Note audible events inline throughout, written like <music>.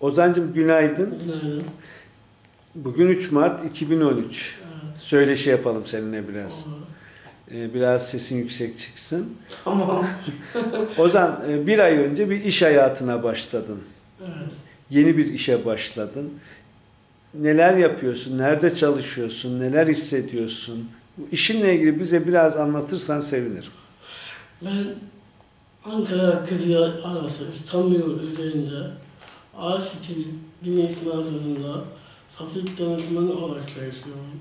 Ozancım günaydın. Günaydın. Bugün 3 Mart 2013. Evet. Söyleşi yapalım seninle biraz. olur. Ee, biraz sesin yüksek çıksın. Tamam. <laughs> Ozan e, bir ay önce bir iş hayatına başladın. Evet. Yeni bir işe başladın. Neler yapıyorsun? Nerede çalışıyorsun? Neler hissediyorsun? Bu işinle ilgili bize biraz anlatırsan sevinirim. Ben Ankara Kızılay arası İstanbul üzerinde ağaç için bir mevsim mağazasında satış danışmanı olarak çalışıyorum.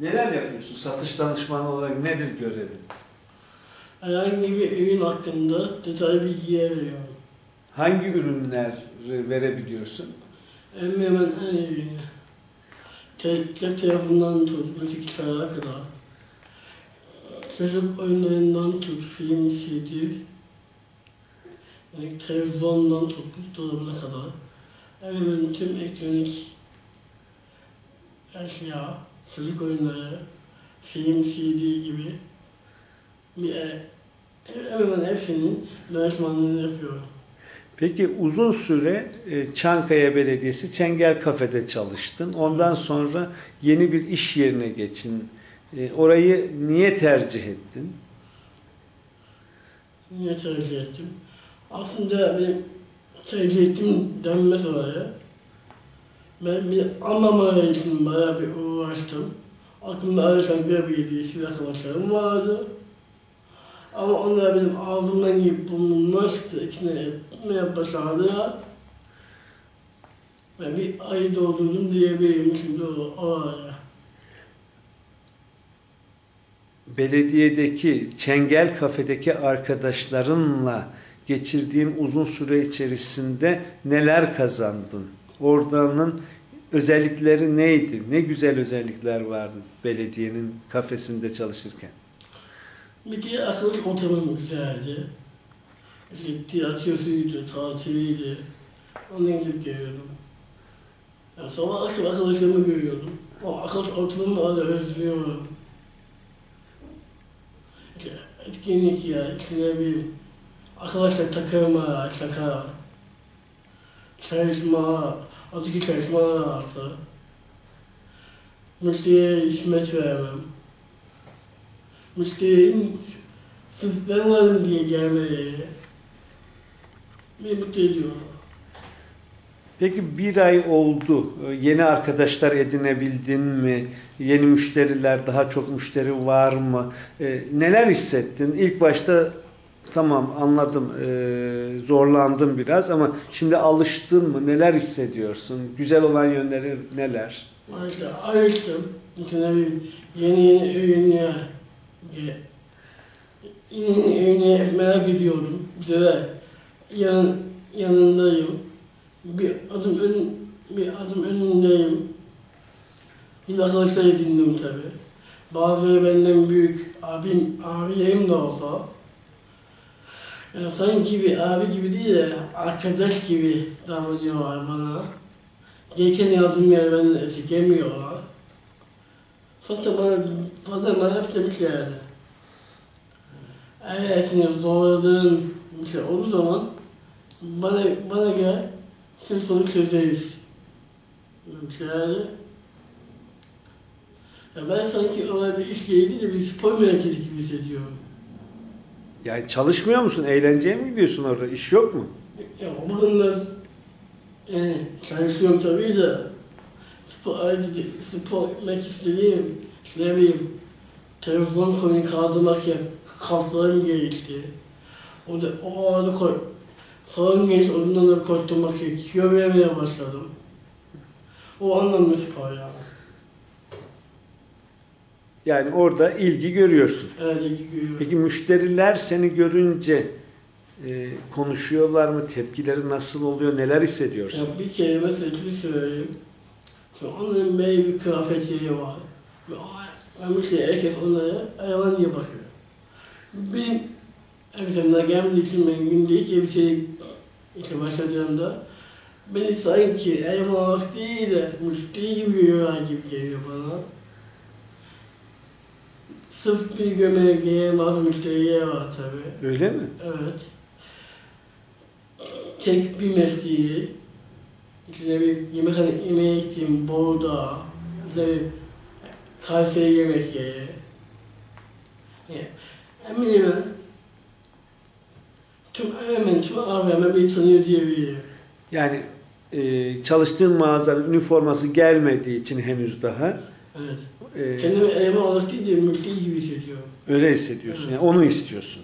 Neler yapıyorsun? Satış danışmanı olarak nedir görevin? Herhangi bir ürün hakkında detaylı bilgi veriyorum. Hangi ürünler verebiliyorsun? Hemen hemen her ürünü. Cep telefonundan tut, müziklerine kadar. Çocuk oyunlarından tut, film, CD. Yani televizyondan tut, buzdolabına kadar. Hemen tüm elektronik eşya, çocuk oyunları, film, CD gibi bir e, hemen hepsinin danışmanlığını yapıyorum. Peki uzun süre e, Çankaya Belediyesi Çengel Kafede çalıştın. Ondan sonra yeni bir iş yerine geçin. E, Orayı niye tercih ettin? Niye tercih ettim? Aslında benim tercih ettim denmez oraya. Ben bir anlamaya için bayağı bir uğraştım. Aklımda Arashan Belediyesi ve arkadaşlarım vardı. Ama onlar benim ağzımdan gibi bulunmazdı, ikna etmeye başardılar. Ben bir ayı doldurdum diyebilirim şimdi o, o araya. Belediyedeki Çengel Kafedeki arkadaşlarınla geçirdiğin uzun süre içerisinde neler kazandın? Oradanın özellikleri neydi? Ne güzel özellikler vardı belediyenin kafesinde çalışırken. Bir kere arkadaş ortamım güzeldi. İşte tiyatrosuydu, tatiliydi. Onu gidip geliyordum. Yani sabah akşam arkadaşlarımı görüyordum. O arkadaş ortamımı hala özlüyorum. Etkinlik ya, işte ne bileyim. Arkadaşlar takılma, şaka. Çalışma, öteki çalışmalar artı. Müşteriye hizmet vermem müşterinin sırf ben varım diye gelmeleri beni mutlu ediyor. Peki bir ay oldu. Yeni arkadaşlar edinebildin mi? Yeni müşteriler, daha çok müşteri var mı? Ee, neler hissettin? İlk başta tamam anladım ee, zorlandım biraz ama şimdi alıştın mı? Neler hissediyorsun? Güzel olan yönleri neler? Bileyim yeni yeni ürünler. Yeni ürünler merak ediyordum. Sefer yan, yanındayım. Bir adım ön, bir adım önündeyim. Yine arkadaşlar edindim tabi. Bazıları benden büyük, abim, abilerim de olsa. Yani sanki bir abi gibi değil de arkadaş gibi davranıyorlar bana. Gereken yardım yer benden esirgemiyorlar. Fakat bana, fakat bana hep demişlerdi. Eğer seni zorladığın bir şey olduğu zaman bana, bana gel, sen sorunu çözeriz. Demişlerdi. Ya ben sanki orada bir iş yeri de bir spor merkezi gibi hissediyorum. Yani çalışmıyor musun? Eğlenceye mi gidiyorsun orada? İş yok mu? Ya bunlar yani çalışıyorum tabii de spor spor etmek istediğim ne bileyim televizyon konuyu kaldırmak ya kaslarım gelişti. O da o arada koy salon geniş ondan da koşturmak kilo vermeye başladım. O anlamda spor yani. Yani orada ilgi görüyorsun. Evet, ilgi görüyorum. Peki müşteriler seni görünce e, konuşuyorlar mı? Tepkileri nasıl oluyor? Neler hissediyorsun? Ya bir kere mesela şunu söyleyeyim. Şimdi onların böyle bir kıyafetleri var. Ve işte herkes onlara hayvan diye bakıyor. Benim gelmediği için ben gündelik elbiseyi işte başladığımda beni sanki değil de müşteri gibi görüyorlar gibi geliyor bana. Sırf bir gömergeye bazı müşteriye var tabii. Öyle mi? Evet. Tek bir mesleği, işte bir yemekhane yemeğe gittiğim Bolu'da, işte bir Kayseri yemek yeri. Yani, hemen tüm hemen tüm AVM beni tanıyor diyebilirim. Yani e, çalıştığın mağazanın üniforması gelmediği için henüz daha Evet. e, Kendimi eleman olarak değil de mülteci gibi hissediyorum. öyle hissediyorsun. Evet. Yani onu istiyorsun.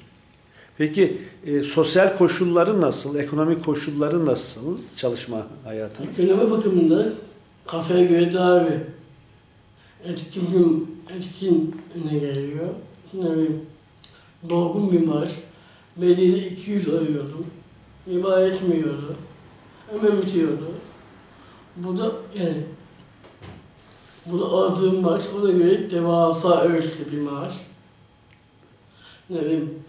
Peki e, sosyal koşulları nasıl? Ekonomik koşulları nasıl çalışma hayatının? Ekonomi bakımından kafaya göre daha bir etkin, etkin ne geliyor. Ne bileyim, dolgun bir maaş. Belediyede 200 arıyordum. İba etmiyordu. Hemen bitiyordu. Bu da yani bu da aldığım maaş ona göre devasa ölçüde bir maaş. Ne bileyim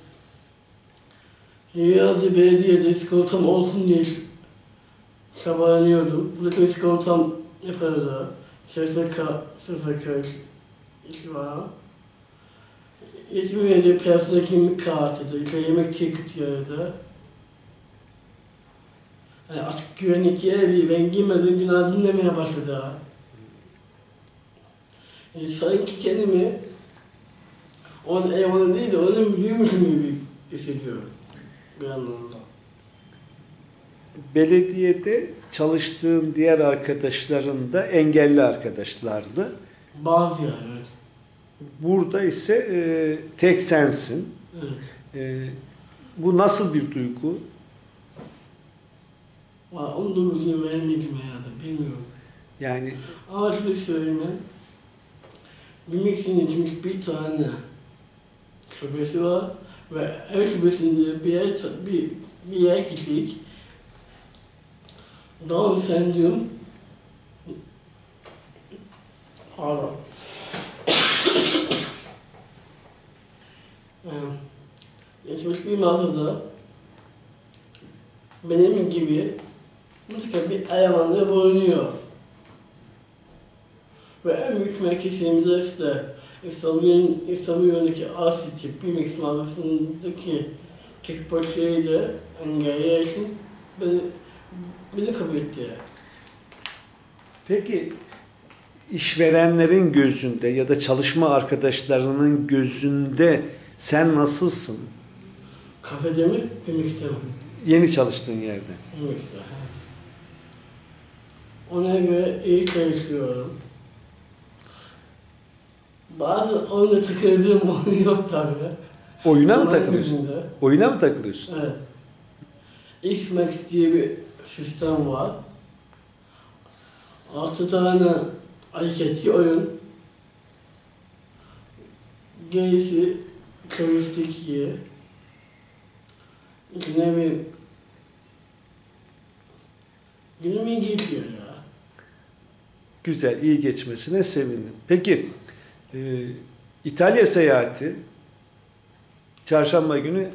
Herhalde belediyede sigortam olsun diye çabalanıyordum. Buradaki sigortam yapardı. SSK, SSK işi var. Yetmiyordu personel kimlik kartıdı, işte yemek ticket yarıdı. Yani artık güvenlik geldi, ben girmedim, günah dinlemeye başladı. Yani sanki kendimi onun eyvanı değil de onun büyüğümüşüm gibi hissediyorum bir anlamda. Belediyede çalıştığın diğer arkadaşların da engelli arkadaşlardı. Bazı yani evet. Burada ise e, tek sensin. evet. E, bu nasıl bir duygu? Onun duygusunu vermedim hayatım, bilmiyorum. Yani Ama şunu söyleyeyim için çünkü bir tane şubesi var ve her şubesinde bir yer, bir, bir yer kişilik Down sendrom Pardon. Ee, Geçmiş bir mağazada benim gibi mutlaka bir elemanla bulunuyor. Ve en büyük merkezimizde işte İstanbul'un İstanbul yolundaki Asiti Bimex mağazasındaki tek başıyla engelli için beni, beni kabul etti. peki işverenlerin gözünde ya da çalışma arkadaşlarının gözünde sen nasılsın? Kafede mi? Bimex'te mi? Yeni çalıştığın yerde. Bimex'te. Ona göre iyi çalışıyorum. Bazı oyuna tıkırdığım <laughs> oluyor tabii. Oyuna mı takılıyorsun? yüzünde. Oyuna mı takılıyorsun? Evet. X-Max diye bir sistem var. Altı tane hareketli oyun. Gerisi turistik yer. Günüm iyi geçiyor ya. Güzel, iyi geçmesine sevindim. Peki, e, İtalya seyahati, çarşamba günü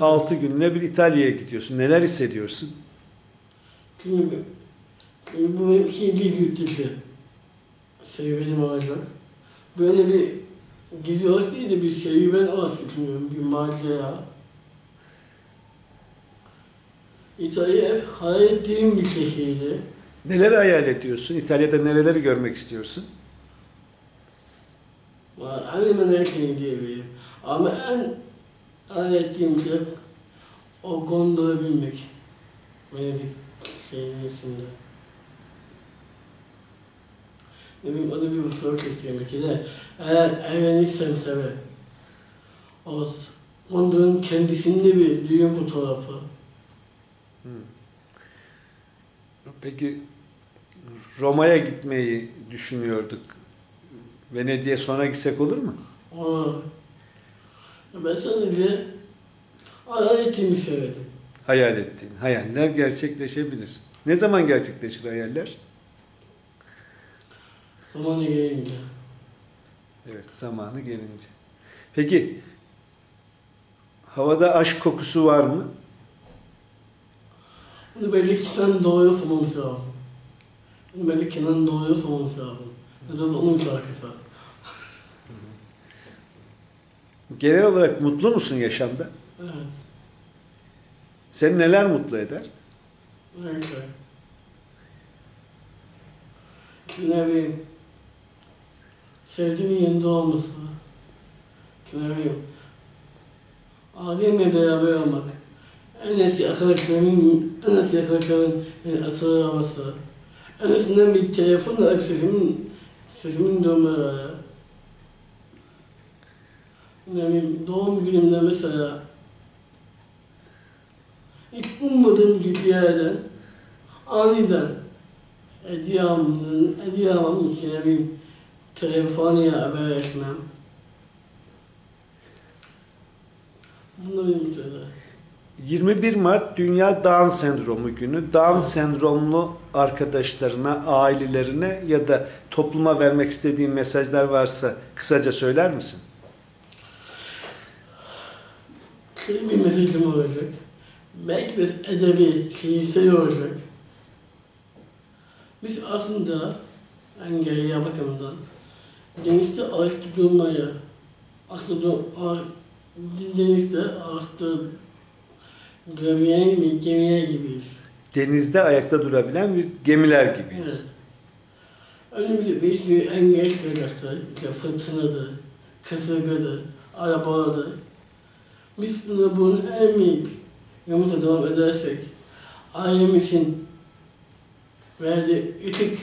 6 günle bir İtalya'ya gidiyorsun. Neler hissediyorsun? Şimdi, şimdi bu ikinci dışı serüvenim olacak. Böyle bir olarak değil de bir serüven olarak düşünüyorum, bir macera. İtalya hep hayal ettiğim bir şehirdi. Neler hayal ediyorsun? İtalya'da nereleri görmek istiyorsun? Hemen hemen her şeyi diyebilirim. Ama en hayal ettiğim şey o gondola binmek. Venedik şeyin üstünde. Ne bileyim adı bir fotoğraf çektirmek ki de eğer evlenirsen tabi o gondolun kendisinde bir düğün fotoğrafı. Peki, Roma'ya gitmeyi düşünüyorduk. Venedik'e sonra gitsek olur mu? Ona ben sadece hayal ettiğimi söyledim. Hayal ettiğin hayaller gerçekleşebilir. Ne zaman gerçekleşir hayaller? Zamanı gelince. Evet, zamanı gelince. Peki, havada aşk kokusu var mı? Bunu belli kişiden doğuya sormamız lazım. Bunu belli kişiden doğuya sormamız lazım. Mesela onun şarkısı. <laughs> Genel olarak mutlu musun yaşamda? Evet. Seni neler mutlu eder? Ne bileyim. Sevdiğimin yanında olması. Ne bileyim. Ailemle beraber olmak. En eski arkadaşlarımın, en eski arkadaşlarımın beni hatırlaması. En azından bir telefonla açıp sesimin, sesimin. Ne bileyim, doğum günümde mesela hiç ummadığım bir yerden aniden hediye almanın içine bir telefoniyle haberleşmem. Bunlar beni mutlu eder. 21 Mart Dünya Down Sendromu Günü. Down sendromlu arkadaşlarına, ailelerine ya da topluma vermek istediğin mesajlar varsa kısaca söyler misin? Senin bir mesajım olacak. Belki bir edebi, şiirsel olacak. Biz aslında engelli bakımından denizde dur, ay- denizde ayakta bir gemiye gibiyiz. Denizde ayakta durabilen bir gemiler gibiyiz. Evet. Önümüzde bir sürü engel çıkacaktır. İşte fırtınadır, kasırgadır, arabalardır. Biz buna bunun en büyük yolumuza devam edersek, ailemizin verdiği ışık,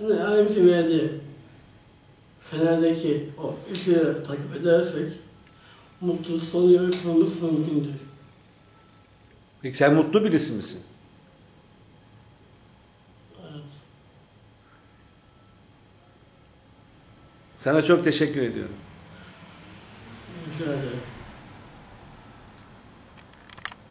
yani ailemizin verdiği fenerdeki o ışığı takip edersek, mutlu sonu yaratmamız mümkündür. Peki sen mutlu birisi misin? Evet. Sana çok teşekkür ediyorum. Rica ederim.